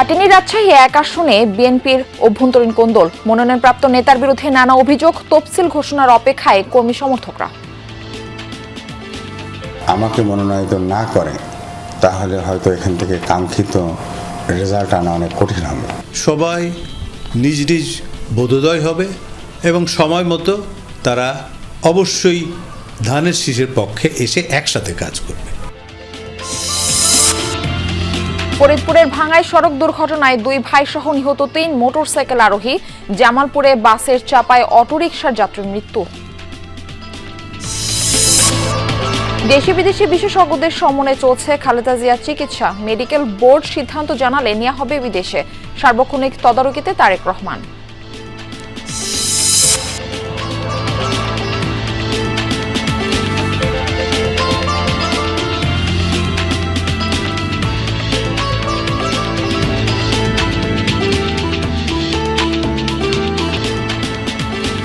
কাটিনী রাজশাহী এক আসনে বিএনপির অভ্যন্তরীণ কোন্দল। মনোনয়নপ্রাপ্ত নেতার বিরুদ্ধে নানা অভিযোগ তফসিল ঘোষণার অপেক্ষায় কর্মী সমর্থকরা। আমাকে মনোনয়ন না করে তাহলে হয়তো এখান থেকে কাঙ্ক্ষিত রেজাল্ট আনা অনেক কঠিন হবে। সবাই নিজ নিজ বোধোদয় হবে এবং সময় মতো তারা অবশ্যই ধানের শীষের পক্ষে এসে একসাথে কাজ করবে। ফরিদপুরের ভাঙায় সড়ক দুর্ঘটনায় দুই ভাই সহ নিহত তিন মোটরসাইকেল আরোহী। জামালপুরে বাসের চাপায় অটোরিকশার যাত্রীর মৃত্যু। দেশি বিদেশি বিশেষজ্ঞদের সমনে চলছে খালেদা জিয়ার চিকিৎসা। মেডিকেল বোর্ড সিদ্ধান্ত জানালে নেওয়া হবে বিদেশে। সার্বক্ষণিক তদারকিতে তারেক রহমান।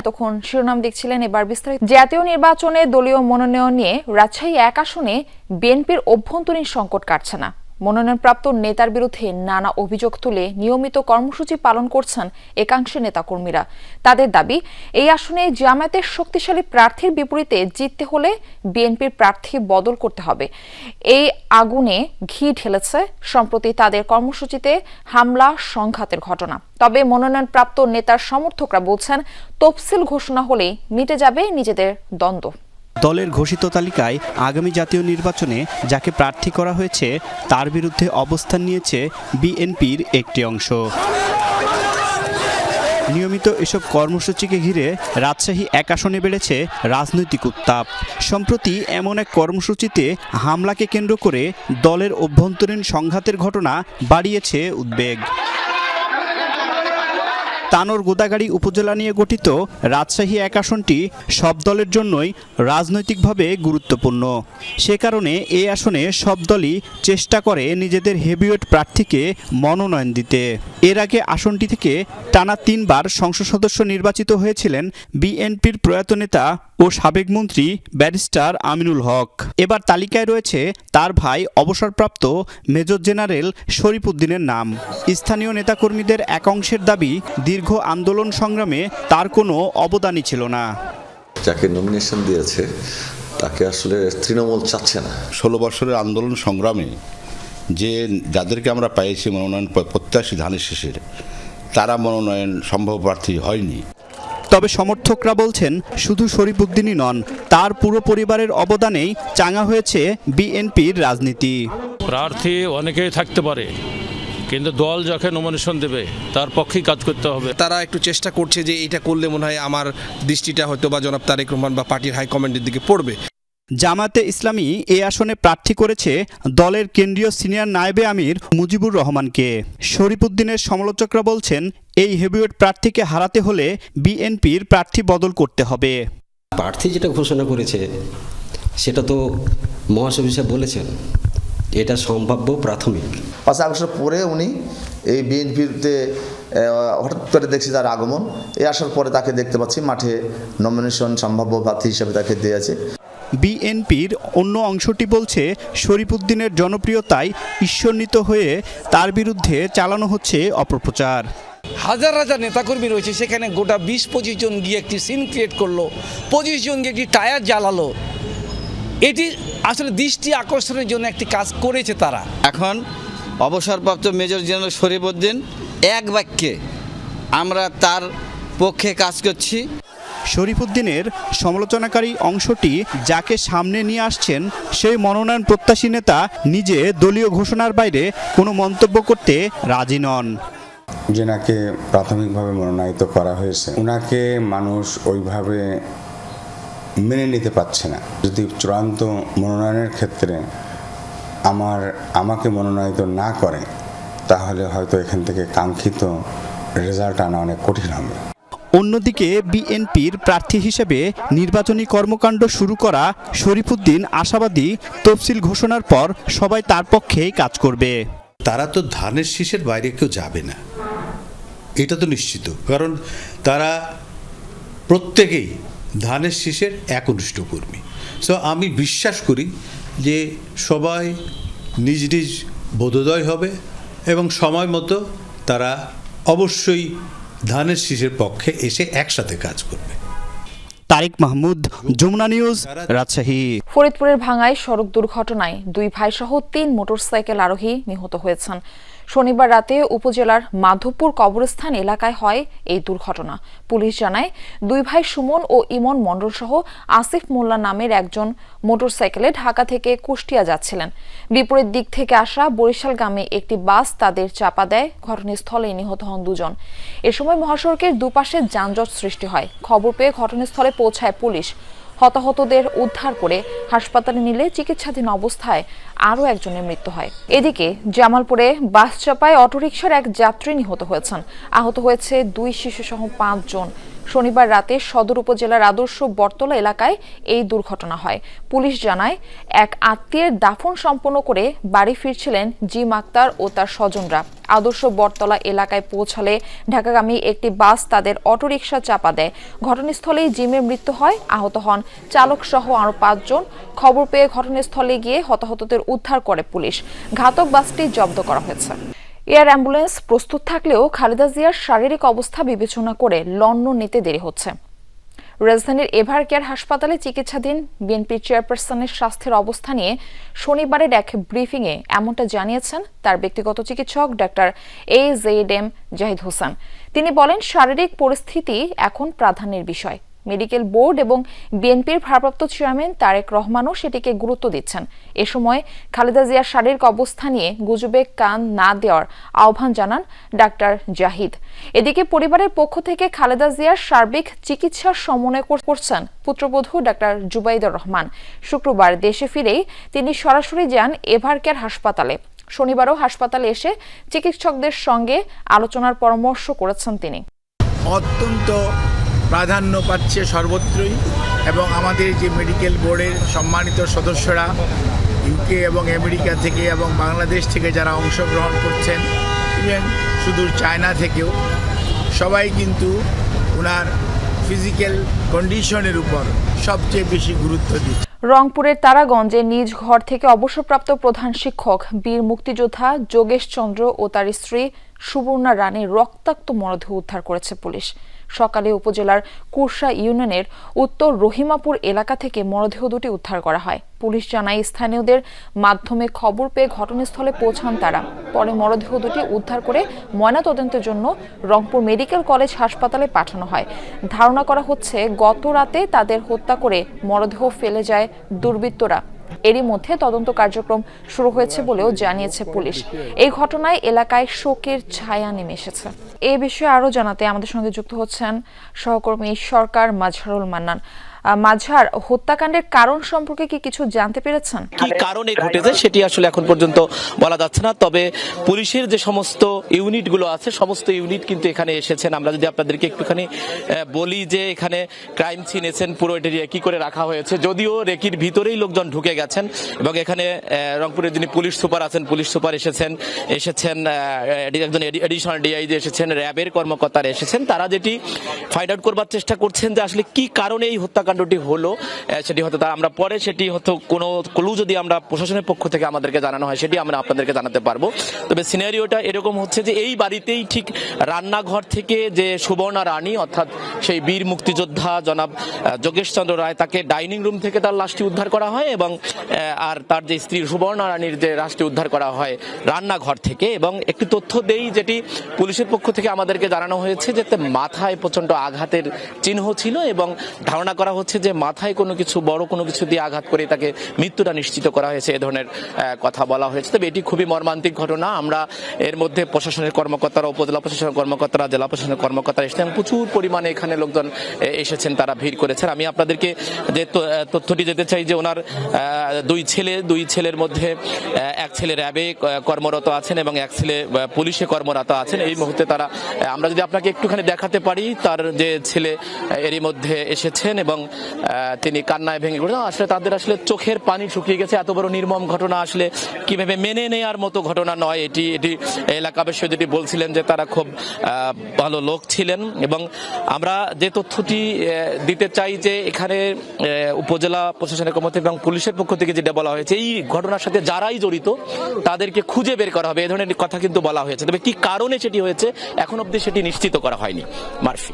তখন শিরোনাম দেখছিলেন এবার বিস্তারিত। জাতীয় নির্বাচনে দলীয় মনোনয়ন নিয়ে রাজশাহী এক আসনে বিএনপির অভ্যন্তরীণ সংকট কাটছে না। মনোনয়নপ্রাপ্ত নেতার বিরুদ্ধে নানা অভিযোগ তুলে নিয়মিত কর্মসূচি পালন করছেন একাংশের নেতাকর্মীরা। তাদের দাবি, এই আসনে জামায়াতের শক্তিশালী প্রার্থীর বিপরীতে জিততে হলে বিএনপির প্রার্থী বদল করতে হবে। এই আগুনে ঘি ঢেলেছে, সম্প্রতি তাদের কর্মসূচিতে হামলা, সংঘাতের ঘটনা। তবে মনোনয়নপ্রাপ্ত নেতার সমর্থকরা বলছেন, তফসিল ঘোষণা হলেই মিটে যাবে নিজেদের দ্বন্দ্ব। দলের ঘোষিত তালিকায় আগামী জাতীয় নির্বাচনে যাকে প্রার্থী করা হয়েছে, তার বিরুদ্ধে অবস্থান নিয়েছে বিএনপির একটি অংশ। নিয়মিত এসব কর্মসূচিকে ঘিরে রাজশাহী এক আসনে বেড়েছে রাজনৈতিক উত্তাপ। সম্প্রতি এমন এক কর্মসূচিতে হামলাকে কেন্দ্র করে দলের অভ্যন্তরীণ সংঘাতের ঘটনা বাড়িয়েছে উদ্বেগ। তানোর গোদাগাড়ি উপজেলা নিয়ে গঠিত রাজশাহী এক আসনটি সব দলের জন্যই রাজনৈতিকভাবে গুরুত্বপূর্ণ। সে কারণে এ আসনে সব দলই চেষ্টা করে নিজেদের হেভিওয়েট প্রার্থীকে মনোনয়ন দিতে। এর আগে আসনটি থেকে টানা তিনবার সংসদ সদস্য নির্বাচিত হয়েছিলেন বিএনপির প্রয়াত নেতা ও সাবেক মন্ত্রী ব্যারিস্টার আমিনুল হক। এবার তালিকায় রয়েছে তার ভাই অবসরপ্রাপ্ত মেজর জেনারেল শরীফ উদ্দিনের নাম। স্থানীয় নেতাকর্মীদের এক অংশের দাবি দীর্ঘ আন্দোলন সংগ্রামে তার কোনো অবদানই ছিল না। যাকে নমিনেশন দিয়েছে তাকে আসলে তৃণমূল চাচ্ছে না। ষোলো বছরের আন্দোলন সংগ্রামে যে যাদেরকে আমরা পেয়েছি মনোনয়ন প্রত্যাশী ধানের শেষের তারা মনোনয়ন সম্ভব প্রার্থী হয়নি। তবে সমর্থকরা বলছেন শুধু শরীফুদ্দিনই নন তার পুরো পরিবারের অবদানেই চাঙা হয়েছে বিএনপির রাজনীতি। প্রার্থী অনেকেই থাকতে পারে কিন্তু দল যাকে নমিনেশন দেবে তার পক্ষেই কাজ করতে হবে। তারা একটু চেষ্টা করছে যে এটা করলে মনে হয় আমার দৃষ্টিটা হয়তো বা জনাব তারেক রহমান বা পার্টির হাইকমান্ডের দিকে পড়বে। জামাতে ইসলামী এই আসনে প্রার্থী করেছে দলের কেন্দ্রীয় সিনিয়র নায়েবে আমির মুজিবুর রহমানকে। শরীফুদ্দিনের সমালোচকরা বলছেন এই হেভিওয়েট প্রার্থীকে হারাতে হলে বিএনপির প্রার্থী বদল করতে হবে। প্রার্থী যেটা ঘোষণা করেছে সেটা তো মহাসচিব সাহেব বলেছেন। এটা সম্ভাব্য প্রাথমিক। পাঁচ আগস্টের পরে উনি এই বিএনপিতে হঠাৎ করে দেখছি তার আগমন। এই আসার পরে তাকে দেখতে পাচ্ছি মাঠে নমিনেশন সম্ভাব্য প্রার্থী হিসেবে তাকে দিয়েছে বিএনপির অন্য অংশটি বলছে শরীফুদ্দিনের জনপ্রিয়তায় ঈশ্বরনীত হয়ে তার বিরুদ্ধে চালানো হচ্ছে অপপ্রচার। হাজার হাজার নেতাকর্মী রয়েছে সেখানে গোটা বিশ পঁচিশ জন গিয়ে একটি সিন ক্রিয়েট করল পঁচিশ জন গিয়ে একটি টায়ার জ্বালালো। এটি আসলে দৃষ্টি আকর্ষণের জন্য একটি কাজ করেছে তারা। এখন অবসরপ্রাপ্ত মেজর জেনারেল শরীফউদ্দিন এক বাক্যে আমরা তার পক্ষে কাজ করছি। শরীফুদ্দিনের সমালোচনাকারী অংশটি যাকে সামনে নিয়ে আসছেন সেই মনোনয়ন প্রত্যাশী নেতা নিজে দলীয় ঘোষণার বাইরে কোনো মন্তব্য করতে রাজি নন। যেনাকে প্রাথমিকভাবে মনোনীত করা হয়েছে ওনাকে মানুষ ওইভাবে মেনে নিতে পারছে না। যদি চূড়ান্ত মনোনয়নের ক্ষেত্রে আমার, আমাকে মনোনয়িত না করে, তাহলে হয়তো এখান থেকে কাঙ্ক্ষিত রেজাল্ট আনা অনেক কঠিন হবে। অন্যদিকে বিএনপির প্রার্থী হিসেবে নির্বাচনী কর্মকাণ্ড শুরু করা শরীফুদ্দিন আশাবাদী তফসিল ঘোষণার পর সবাই তার পক্ষেই কাজ করবে। তারা তো ধানের শীষের বাইরে কেউ যাবে না। এটা তো নিশ্চিত। কারণ তারা প্রত্যেকেই ধানের শীষের একনিষ্ঠ কর্মী সো আমি বিশ্বাস করি যে সবাই নিজ নিজ বোধোদয় হবে এবং সময় মতো তারা অবশ্যই ধানের শীষের পক্ষে এসে একসাথে কাজ করবে। তারিক মাহমুদ যমুনা নিউজ রাজশাহী। ফরিদপুরের ভাঙায় সড়ক দুর্ঘটনায় দুই ভাইসহ তিন মোটরসাইকেল আরোহী নিহত হয়েছেন। শনিবার রাতে উপজেলার মাধবপুর কবরস্থান এলাকায় হয় এই দুর্ঘটনা। পুলিশ জানায়, দুই ভাই সুমন ও ইমন মণ্ডল সহ আসিফ মোল্লা নামের একজন মোটরসাইকেলে ঢাকা থেকে কুষ্টিয়া যাচ্ছিলেন। বিপরীত দিক থেকে আসা বরিশালগামী একটি বাস তাদের চাপা দেয়। ঘটনাস্থলে নিহত হন দুজন। এ সময় মহাসড়কের দুপাশে যানজট সৃষ্টি হয়। খবর পেয়ে ঘটনাস্থলে পৌঁছায় পুলিশ। হতাহতদের উদ্ধার করে হাসপাতালে নিলে চিকিৎসাধীন অবস্থায় আরও একজনের মৃত্যু হয়। এদিকে জামালপুরে বাস চাপায় অটোরিকশার এক যাত্রী নিহত হয়েছেন। আহত হয়েছে দুই শিশুসহ পাঁচজন। শনিবার রাতে সদর উপজেলার আদর্শ বটতলা এলাকায় এই দুর্ঘটনা হয়। পুলিশ জানায়, এক আত্মীয়ের দাফন সম্পন্ন করে বাড়ি ফিরছিলেন জিম আক্তার ও তার স্বজনরা। আদর্শ বটতলা এলাকায় পৌঁছালে ঢাকাগামী একটি বাস তাদের অটোরিকশা চাপা দেয়। ঘটনাস্থলেই জিমের মৃত্যু হয়, আহত হন চালক সহ আরও পাঁচজন। খবর পেয়ে ঘটনাস্থলে গিয়ে হতাহতদের উদ্ধার করে পুলিশ। ঘাতক বাসটি জব্দ করা হয়েছে। এয়ার অ্যাম্বুলেন্স প্রস্তুত থাকলেও খালেদা জিয়ার শারীরিক অবস্থা বিবেচনা করে লন্ডন নিতে দেরি হচ্ছে। রাজধানীর এভার কেয়ার হাসপাতালে চিকিৎসাধীন বিএনপি চেয়ারপারসনের স্বাস্থ্যের অবস্থা নিয়ে শনিবারের এক ব্রিফিংয়ে এমনটা জানিয়েছেন তার ব্যক্তিগত চিকিৎসক doctor A Z M Zahid Hossain. তিনি বলেন, শারীরিক পরিস্থিতি এখন প্রাধান্যের বিষয়। মেডিকেল বোর্ড এবং বিএনপির ভারপ্রাপ্ত চেয়ারম্যান তারেক রহমানও সেটিকে গুরুত্ব দিচ্ছেন। এ সময় খালেদা জিয়ার শারীরিক অবস্থা নিয়ে গুজবে কান না দেওয়ার আহ্বান জানান ডাক্তার জাহিদ। এদিকে পরিবারের পক্ষ থেকে খালেদা জিয়ার সার্বিক চিকিৎসার সমন্বয় করছেন পুত্রবধূ ডাক্তার জুবাইদুর রহমান। শুক্রবার দেশে ফিরেই তিনি সরাসরি যান এভারকেয়ার হাসপাতালে। শনিবারও হাসপাতালে এসে চিকিৎসকদের সঙ্গে আলোচনার পরামর্শ করেছেন তিনি। অত্যন্ত প্রাধান্য পাচ্ছে সর্বত্রই এবং আমাদের যে মেডিকেল বোর্ডের সম্মানিত সদস্যরা ইউকে এবং আমেরিকা থেকে এবং বাংলাদেশ থেকে যারা অংশগ্রহণ করছেন ইভেন সুদূর চায়না থেকেও, সবাই কিন্তু ওনার ফিজিক্যাল কন্ডিশনের উপর সবচেয়ে বেশি গুরুত্ব দিচ্ছে। রংপুরের তারাগঞ্জে নিজ ঘর থেকে অবসরপ্রাপ্ত প্রধান শিক্ষক, বীর মুক্তিযোদ্ধা যোগেশ চন্দ্র ও তার স্ত্রী সুবর্ণা রানীর রক্তাক্ত মরদেহ উদ্ধার করেছে পুলিশ। সকালে উপজেলার কুরসা ইউনিয়নের উত্তর রহিমাপুর এলাকা থেকে মরদেহ দুটি উদ্ধার করা হয়। পুলিশ জানায়, স্থানীয়দের মাধ্যমে খবর পেয়ে ঘটনাস্থলে পৌঁছান তারা। পরে মরদেহ দুটি উদ্ধার করে ময়নাতদন্তের জন্য রংপুর মেডিকেল কলেজ হাসপাতালে পাঠানো হয়। ধারণা করা হচ্ছে, গত রাতে তাদের হত্যা করে মরদেহ ফেলে যায় দুর্বৃত্তরা। এরই মধ্যে তদন্ত কার্যক্রম শুরু হয়েছে বলেও জানিয়েছে পুলিশ। এই ঘটনায় এলাকায় শোকের ছায়া নেমে এসেছে। এ বিষয়ে আরও জানাতে আমাদের সঙ্গে যুক্ত হচ্ছেন সহকর্মী সরকার মাঝারুল মান্নান। আহ, মাঝহার হত্যাকাণ্ডের কারণ সম্পর্কে কি কিছু জানতে পেরেছেন? কি কারণে ঘটেছে সেটি আসলে এখন পর্যন্ত বলা যাচ্ছে না তবে পুলিশের যে সমস্ত ইউনিটগুলো আছে সমস্ত ইউনিট কিন্তু এখানে এসেছেন। আমরা যদি আপনাদেরকে একটুখানি বলি যে এখানে ক্রাইম সিন এসেন পুরো এটি রেকি করে রাখা হয়েছে যদিও রেকির ভিতরেই লোকজন ঢুকে গেছেন এবং এখানে রংপুরের যিনি পুলিশ সুপার আছেন পুলিশ সুপার এসেছেন এসেছেন একজন এডিশনাল ডিআইজি এসেছেন র্যাবের কর্মকর্তারা এসেছেন তারা যেটি ফাইন্ড আউট করবার চেষ্টা করছেন যে আসলে কি কারণে এই হত্যাকাণ্ডটি হলো সেটি হয়তো তা আমরা পরে সেটি হয়তো কোনো ক্লু যদি আমরা প্রশাসনের পক্ষ থেকে আমাদেরকে জানানো হয় সেটি আমরা আপনাদেরকে জানাতে পারব। তবে সিনারিওটা এরকম হচ্ছে যে এই বাড়িতেই ঠিক রান্নাঘর থেকে যে সুবর্ণা রানী অর্থাৎ সেই বীর মুক্তিযোদ্ধা জনাব আহ, যোগেশ চন্দ্র রায় তাকে ডাইনিং রুম থেকে তার লাশটি উদ্ধার করা হয় এবং আর তার যে স্ত্রী সুবর্ণা রানীর যে লাশটি উদ্ধার করা হয় রান্নাঘর থেকে। এবং একটি তথ্য দেই যেটি পুলিশের পক্ষ থেকে আমাদেরকে জানানো হয়েছে যে মাথায় প্রচণ্ড আঘাতের চিহ্ন ছিল এবং ধারণা করা হচ্ছে যে মাথায় কোনো কিছু, বড় কোনো কিছু দিয়ে আঘাত করে তাকে মৃত্যুটা নিশ্চিত করা হয়েছে, এ ধরনের কথা বলা হয়েছে। তবে এটি খুবই মর্মান্তিক ঘটনা। আমরা এর মধ্যে প্রশাসনের কর্মকর্তারা, উপজেলা প্রশাসনের কর্মকর্তারা, জেলা প্রশাসনের কর্মকর্তারা এসেছেন। প্রচুর পরিমাণে এখানে লোকজন এসেছেন, তারা ভিড় করেছেন। আমি আপনাদেরকে যে তথ্যটি যেতে চাই যে ওনার দুই ছেলে, দুই ছেলের মধ্যে এক ছেলে র্যাবে কর্মরত আছেন এবং এক ছেলে পুলিশে কর্মরত আছেন। এই মুহূর্তে তারা আমরা যদি আপনাকে একটুখানি দেখাতে পারি, তার যে ছেলে এরই মধ্যে এসেছেন এবং তিনি কান্নায় ভেঙে পড়েছেন। আসলে তাদের আসলে চোখের পানি শুকিয়ে গেছে। এত বড় নির্মম ঘটনা আসলে কীভাবে মেনে নেওয়ার মতো ঘটনা নয় এটি। এটি এলাকাবাসী যেটি বলছিলেন যে তারা খুব ভালো লোক ছিলেন। এবং আমরা যে তথ্যটি দিতে চাই যে এখানে উপজেলা প্রশাসনের কর্মকর্তা এবং পুলিশের পক্ষ থেকে যেটা বলা হয়েছে, এই ঘটনার সাথে যারাই জড়িত, তাদেরকে খুঁজে বের করা হবে। এ ধরনের কথা কিন্তু বলা হয়েছে। তবে কি কারণে সেটি হয়েছে, এখন অব্দি সেটি নিশ্চিত করা হয়নি। মার্ফি।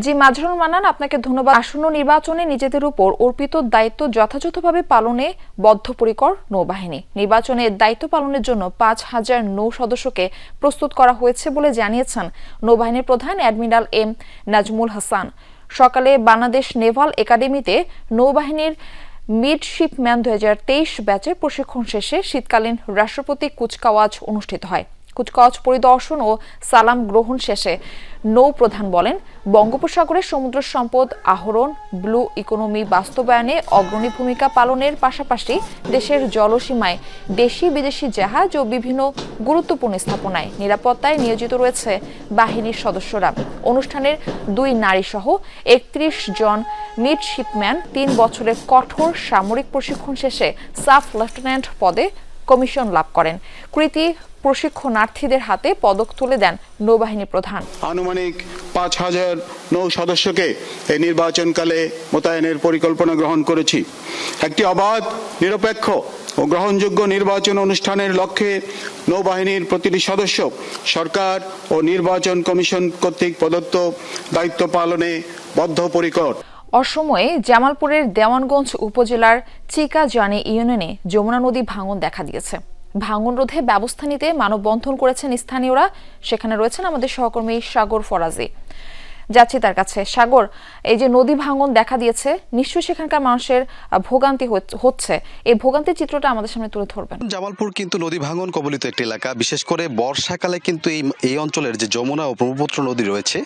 জি মাজরুল মানান আপনাকে ধন্যবাদ। আসন্ন নির্বাচনে নিজেদের উপর অর্পিত দায়িত্ব যথাযথভাবে পালনে বদ্ধপরিকর নৌবাহিনী। নির্বাচনে দায়িত্ব পালনের জন্য পাঁচ হাজার নৌ সদস্যকে প্রস্তুত করা হয়েছে বলে জানিয়েছেন নৌবাহিনীর প্রধান অ্যাডমিরাল এম নাজমুল হাসান। সকালে বাংলাদেশ নেভাল একাডেমিতে নৌবাহিনীর মিডশিপম্যান দু হাজার তেইশ ব্যাচের প্রশিক্ষণ শেষে শীতকালীন রাষ্ট্রপতি কুচকাওয়াজ অনুষ্ঠিত হয়। কুচকাওয়াজ পরিদর্শন ও সালাম গ্রহণ শেষে নৌ প্রধান বলেন বঙ্গোপসাগরের সমুদ্র সম্পদ আহরণ, ব্লু ইকোনমি বাস্তবায়নে অগ্রণী ভূমিকা পালনের পাশাপাশি দেশের জলসীমায় দেশি বিদেশি জাহাজ ও বিভিন্ন গুরুত্বপূর্ণ স্থাপনায় নিরাপত্তায় নিয়োজিত রয়েছে বাহিনীর সদস্যরা। অনুষ্ঠানের দুই নারী সহ একত্রিশ জন মিডশিপম্যান তিন বছরের কঠোর সামরিক প্রশিক্ষণ শেষে সাফ লেফটেন্যান্ট পদে কমিশন লাভ করেন। কৃতি প্রশিক্ষণার্থীদের হাতে পদক তুলে দেন নৌবাহিনী প্রধান। আনুমানিক পাঁচ হাজার নৌ সদস্যকে এই নির্বাচনকালে মোতায়েনের পরিকল্পনা গ্রহণ করেছি। একটি অবাধ, নিরপেক্ষ ও গ্রহণযোগ্য নির্বাচন অনুষ্ঠানের লক্ষ্যে নৌবাহিনীর প্রতিটি সদস্য সরকার ও নির্বাচন কমিশন কর্তৃক প্রদত্ত দায়িত্ব পালনে বদ্ধপরিকর। অসময়ে জামালপুরের দেওয়ানগঞ্জ উপজেলার চিকাজানি ইউনিয়নে যমুনা নদী ভাঙন দেখা দিয়েছে। ভাঙন রোধে ব্যবস্থা নিতে মানববন্ধন করেছেন স্থানীয়রা। সেখানে রয়েছেন আমাদের সহকর্মী সাগর ফরাজি। যাচ্ছি তার কাছে। সাগর, এই যে নদী ভাঙন দেখা দিয়েছে, নিশ্চয়ই সেখানকার মানুষের ভোগান্তি হচ্ছে। এই ভোগান্তির চিত্রটা আমাদের সামনে তুলে ধরবেন। জামালপুর কিন্তু নদী ভাঙন কবলিত একটি এলাকা। বিশেষ করে বর্ষাকালে কিন্তু এই এই অঞ্চলের যে যমুনা ও ব্রহ্মপুত্র নদী রয়েছে,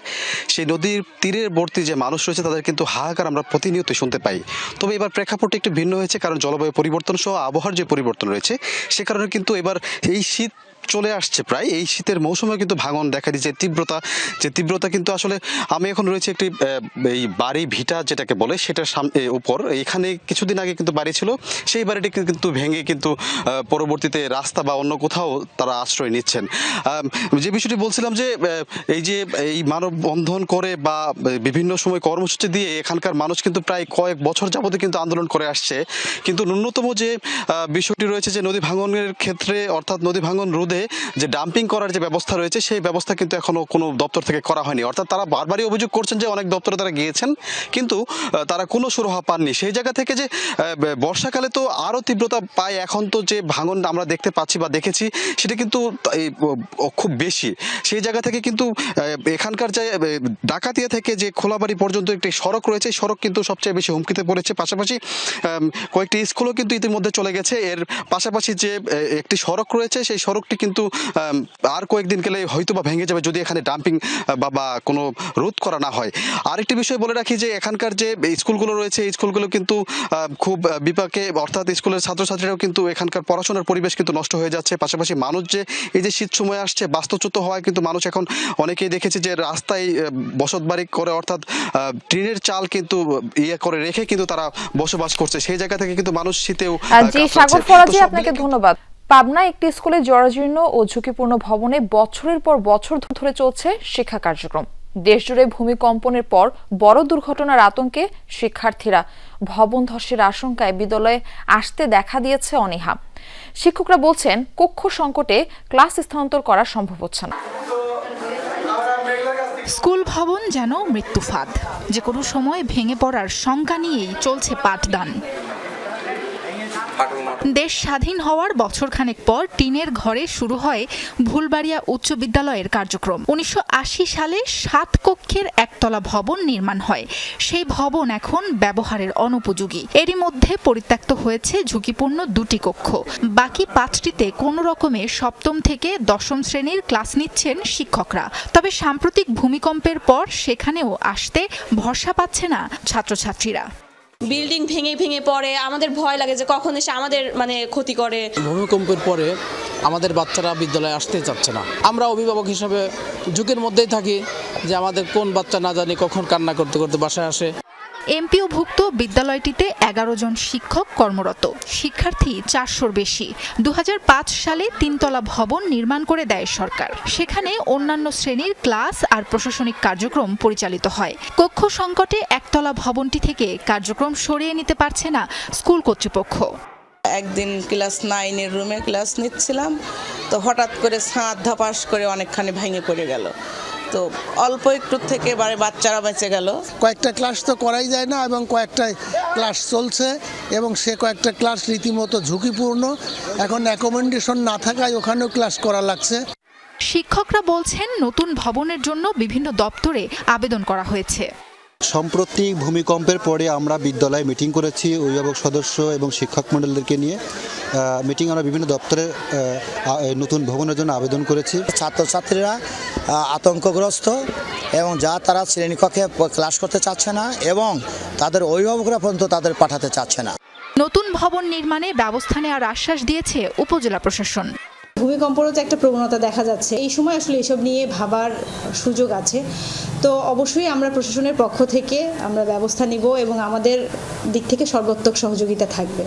সেই নদীর তীরের বর্তী যে মানুষ রয়েছে, তাদের কিন্তু হাহাকার আমরা প্রতিনিয়ত শুনতে পাই। তবে এবার প্রেক্ষাপটটা একটু ভিন্ন হয়েছে, কারণ জলবায়ু পরিবর্তন সহ আবহাওয়ার যে পরিবর্তন রয়েছে, সে কারণে কিন্তু এবার এই শীত চলে আসছে প্রায়। এই শীতের মৌসুমে কিন্তু ভাঙন দেখা দিচ্ছে। তীব্রতা যে তীব্রতা কিন্তু আসলে আমি এখন রয়েছে একটি এই বাড়ি ভিটা যেটাকে বলে সেটার সাম- এ, উপর। এখানে কিছুদিন আগে কিন্তু বাড়ি ছিল। সেই বাড়িটি কিন্তু ভেঙে কিন্তু পরবর্তীতে রাস্তা বা অন্য কোথাও তারা আশ্রয় নিচ্ছেন। যে বিষয়টি বলছিলাম যে এই যে এই মানববন্ধন করে বা বিভিন্ন সময় কর্মসূচি দিয়ে এখানকার মানুষ কিন্তু প্রায় কয়েক বছর যাবতীয় কিন্তু আন্দোলন করে আসছে। কিন্তু ন্যূনতম যে বিষয়টি রয়েছে যে নদী ভাঙনের ক্ষেত্রে অর্থাৎ নদী ভাঙন রোধে যে ডাম্পিং করার যে ব্যবস্থা রয়েছে, সেই ব্যবস্থা কিন্তু এখনও কোনো দপ্তর থেকে করা হয়নি। অর্থাৎ তারা বারবারই অভিযোগ করছেন যে অনেক দপ্তরে তারা গিয়েছেন, কিন্তু তারা কোনো সুরাহা পাননি। সেই জায়গা থেকে যে বর্ষাকালে তো আরও তীব্রতা পায়, এখন তো যে ভাঙন আমরা দেখতে পাচ্ছি বা দেখেছি, সেটা কিন্তু খুব বেশি। সেই জায়গা থেকে কিন্তু এখানকার যে ডাকাতিয়া থেকে যে খোলাবাড়ি পর্যন্ত একটি সড়ক রয়েছে সড়ক কিন্তু সবচেয়ে বেশি হুমকিতে পড়েছে। পাশাপাশি কয়েকটি স্কুলও কিন্তু ইতিমধ্যে চলে গেছে। এর পাশাপাশি যে একটি সড়ক রয়েছে, সেই সড়কটি কিন্তু আর কয়েকদিন গেলে হয়তো বা ভেঙে যাবে যদি এখানে ডাম্পিং বা বা কোনো রোধ করা না হয়। আরেকটি বিষয় বলে রাখি যে এখানকার যে স্কুলগুলো রয়েছে এই স্কুলগুলো কিন্তু খুব বিপাকে অর্থাৎ স্কুলের ছাত্রছাত্রীরাও কিন্তু এখানকার পড়াশোনার পরিবেশ কিন্তু নষ্ট হয়ে যাচ্ছে। পাশাপাশি মানুষ যে এই যে শীত সময় আসছে বাস্তুচ্যুত হওয়ায় কিন্তু মানুষ এখন অনেকেই দেখেছে যে রাস্তায় বসত বাড়ি করে অর্থাৎ আহ, টিনের চাল কিন্তু ইয়ে করে রেখে কিন্তু তারা বসবাস করছে। সেই জায়গা থেকে কিন্তু মানুষ শীতেও আপনাকে ধন্যবাদ। পাবনা একটি স্কুলে জরাজীর্ণ ও ঝুঁকিপূর্ণ ভবনে বছরের পর বছর ধরে চলছে শিক্ষা কার্যক্রম। দেশজুড়ে ভূমিকম্পনের পর বড় দুর্ঘটনার আতঙ্কে শিক্ষার্থীরা ভবন ধসের আশঙ্কায় বিদ্যালয়ে আসতে দেখা দিয়েছে অনীহা। শিক্ষকরা বলছেন, কক্ষ সংকটে ক্লাস স্থানান্তর করা সম্ভব হচ্ছে না। স্কুল ভবন যেন মৃত্যু ফাঁদ যে কোনো সময় ভেঙে পড়ার শঙ্কা নিয়েই চলছে পাঠদান। দেশ স্বাধীন হওয়ার বছরখানেক পর টিনের ঘরে শুরু হয় ভুলবাড়িয়া উচ্চ বিদ্যালয়ের কার্যক্রম। উনিশশো আশি সালে সাত কক্ষের একতলা ভবন নির্মাণ হয়। সেই ভবন এখন ব্যবহারের অনুপযোগী। এরই মধ্যে পরিত্যক্ত হয়েছে ঝুঁকিপূর্ণ দুটি কক্ষ। বাকি পাঁচটিতে কোনো রকমে সপ্তম থেকে দশম শ্রেণির ক্লাস নিচ্ছেন শিক্ষকরা। তবে সাম্প্রতিক ভূমিকম্পের পর সেখানেও আসতে ভরসা পাচ্ছে না ছাত্রছাত্রীরা। বিল্ডিং ভেঙে ভেঙে পড়ে, আমাদের ভয় লাগে যে কখন এসে আমাদের মানে ক্ষতি করে। ভূমিকম্পের পরে আমাদের বাচ্চারা বিদ্যালয়ে আসতে চাচ্ছে না। আমরা অভিভাবক হিসাবে যুগের মধ্যেই থাকি যে আমাদের কোন বাচ্চা না জানি কখন কান্না করতে করতে বাসায় আসে। এমপিওভুক্ত বিদ্যালয়টিতে এগারো জন শিক্ষক কর্মরত। শিক্ষার্থী চারশোর বেশি। দু হাজার পাঁচ সালে তিনতলা ভবন নির্মাণ করে দেয় সরকার। সেখানে অন্যান্য শ্রেণির ক্লাস আর প্রশাসনিক কার্যক্রম পরিচালিত হয়। কক্ষ সংকটে একতলা ভবনটি থেকে কার্যক্রম সরিয়ে নিতে পারছে না স্কুল কর্তৃপক্ষ। একদিন ক্লাস নাইনের রুমে ক্লাস নিচ্ছিলাম, তো হঠাৎ করে ছাদ ধাপাস করে অনেকখানি ভেঙে পড়ে গেল। তো অল্প একটু থেকে এবারে বাচ্চারা বেঁচে গেল। কয়েকটা ক্লাস তো করাই যায় না এবং কয়েকটা ক্লাস চলছে এবং সে কয়েকটা ক্লাস রীতিমতো ঝুঁকিপূর্ণ। এখন অ্যাকোমেন্ডেশন না থাকায় ওখানেও ক্লাস করা লাগছে। শিক্ষকরা বলছেন নতুন ভবনের জন্য বিভিন্ন দপ্তরে আবেদন করা হয়েছে। সাম্প্রতিক ভূমিকম্পের পরে আমরা বিদ্যালয়ে মিটিং করেছি অভিভাবক সদস্য এবং শিক্ষক মণ্ডলদেরকে নিয়ে। মিটিং আমরা বিভিন্ন দপ্তরে নতুন ভবনের জন্য আবেদন করেছি। ছাত্রছাত্রীরা আতঙ্কগ্রস্ত এবং যা তারা শ্রেণীকক্ষে ক্লাস করতে চাচ্ছে না এবং তাদের অভিভাবকরা পর্যন্ত তাদের পাঠাতে চাচ্ছে না। নতুন ভবন নির্মাণে ব্যবস্থা নেওয়ার আশ্বাস দিয়েছে উপজেলা প্রশাসন। ভূমিকম্পরও তো একটা প্রবণতা দেখা যাচ্ছে। এই সময় আসলে এসব নিয়ে ভাবার সুযোগ আছে। তো অবশ্যই আমরা প্রশাসনের পক্ষ থেকে আমরা ব্যবস্থা নিব এবং আমাদের দিক থেকে সর্বোত্তক সহযোগিতা থাকবে।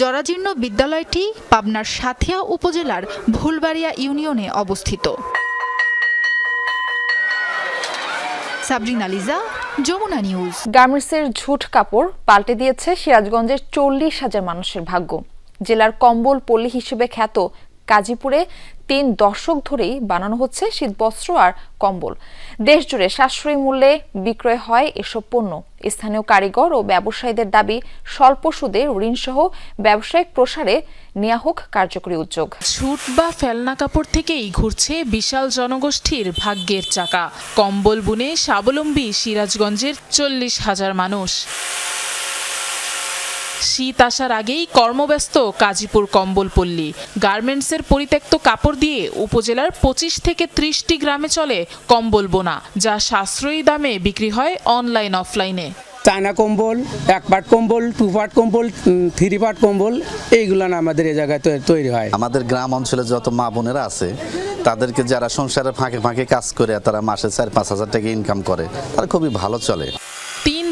জরাজীর্ণ বিদ্যালয়টি পাবনার সাথিয়া উপজেলার ভুলবাড়িয়া ইউনিয়নে অবস্থিত। সাবরিনা লিজা যমুনা নিউজ। গার্মেন্টসের ঝুট কাপড় পাল্টে দিয়েছে সিরাজগঞ্জের চল্লিশ হাজার মানুষের ভাগ্য। জেলার কম্বল পল্লী হিসেবে খ্যাত কাজীপুরে তিন দশক ধরেই বানানো হচ্ছে শীতবস্ত্র আর কম্বল। দেশজুড়ে সাশ্রয়ী মূল্যে বিক্রয় হয় এসব পণ্য। স্থানীয় কারিগর ও ব্যবসায়ীদের দাবি, স্বল্প সুদে ঋণসহ ব্যবসায়িক প্রসারে নেওয়া হোক কার্যকরী উদ্যোগ। ছুট বা ফেলনা কাপড় থেকেই ঘুরছে বিশাল জনগোষ্ঠীর ভাগ্যের চাকা। কম্বল বুনে স্বাবলম্বী সিরাজগঞ্জের চল্লিশ হাজার মানুষ। শীত আসার আগেই কর্মব্যস্ত কাজীপুর কম্বলপল্লী। গার্মেন্টসের পরিত্যক্ত কাপড় দিয়ে উপজেলার পঁচিশ থেকে ত্রিশটি গ্রামে চলে কম্বল বোনা যা সাশ্রয়ী দামে বিক্রি হয় অনলাইন অফলাইনে। চায়না কম্বল এক পাট কম্বল টু পাট কম্বল থ্রি পাট কম্বল এইগুলো না আমাদের এই জায়গায় তৈ- তৈরি হয়। আমাদের গ্রাম অঞ্চলে যত মা বোনেরা আছে তাদেরকে যারা সংসারে ফাঁকে ফাঁকে কাজ করে তারা মাসে চার পাঁচ হাজার টাকা ইনকাম করে তারা খুবই ভালো চলে।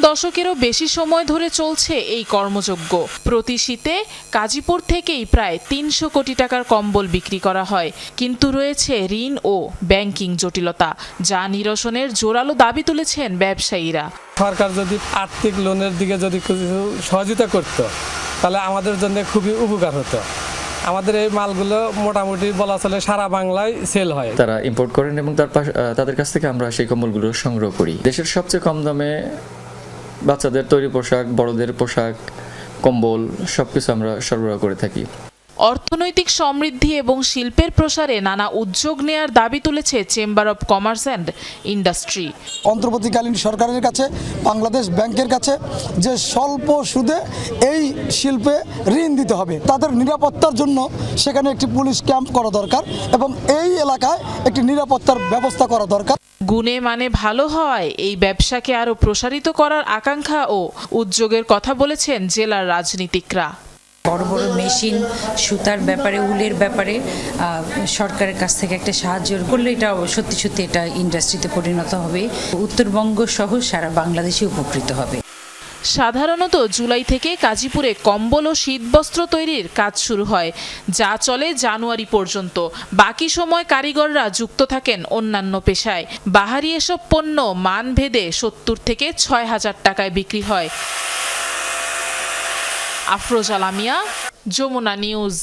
দশকেরও বেশি সময় ধরে চলছে এই কর্মযজ্ঞ। প্রতি শীতে কাজীপুর থেকেই প্রায় তিনশো কোটি টাকার কম্বল বিক্রি করা হয়। কিন্তু রয়েছে ঋণ ও ব্যাংকিং জটিলতা যা নিরসনের জোরালো দাবি তুলেছেন ব্যবসায়ীরা। সরকার যদি আর্থিক লোনের দিকে যদি কিছু সহযোগিতা করত তাহলে আমাদের জন্য খুবই উপকার হতো। আমাদের এই মালগুলো মোটামুটি বলা চলে সারা বাংলায় সেল হয়। তারা ইম্পোর্ট করেন এবং তার তাদের কাছ থেকে আমরা সেই কম্বলগুলো সংগ্রহ করি। দেশের সবচেয়ে কম দামে বাচ্চাদের তৈরি পোশাক বড়দের পোশাক কম্বল সবকিছু আমরা সরবরাহ করে থাকি। অর্থনৈতিক সমৃদ্ধি এবং শিল্পের প্রসারে নানা উদ্যোগ নেয়ার দাবি তুলেছে chamber of commerce and industry. অন্তর্বর্তীকালীন সরকারের কাছে বাংলাদেশ ব্যাংকের কাছে যে স্বল্প সুদে এই শিল্পে ঋণ দিতে হবে তাদের নিরাপত্তার জন্য সেখানে একটি পুলিশ ক্যাম্প করা দরকার এবং এই এলাকায় একটি নিরাপত্তার ব্যবস্থা করা দরকার। গুণে মানে ভালো হয় এই ব্যবসাকে আরও প্রসারিত করার আকাঙ্ক্ষা ও উদ্যোগের কথা বলেছেন জেলার রাজনীতিকরা। বড় বড় মেশিন, সুতার ব্যাপারে, উলের ব্যাপারে সরকারের কাছ থেকে একটা সাহায্য করলে এটা সত্যি সত্যি এটা ইন্ডাস্ট্রিতে পরিণত হবে। উত্তরবঙ্গ সহ সারা বাংলাদেশে উপকৃত হবে। সাধারণত জুলাই থেকে কাজীপুরে কম্বল ও শীতবস্ত্র তৈরির কাজ শুরু হয়, যা চলে জানুয়ারি পর্যন্ত। বাকি সময় কারিগররা যুক্ত থাকেন অন্যান্য পেশায়। বাহারি এসব পণ্য মান ভেদে সত্তর থেকে ছয় হাজার টাকায় বিক্রি হয়। আফরোজ আলামিয়া যমুনা নিউজ।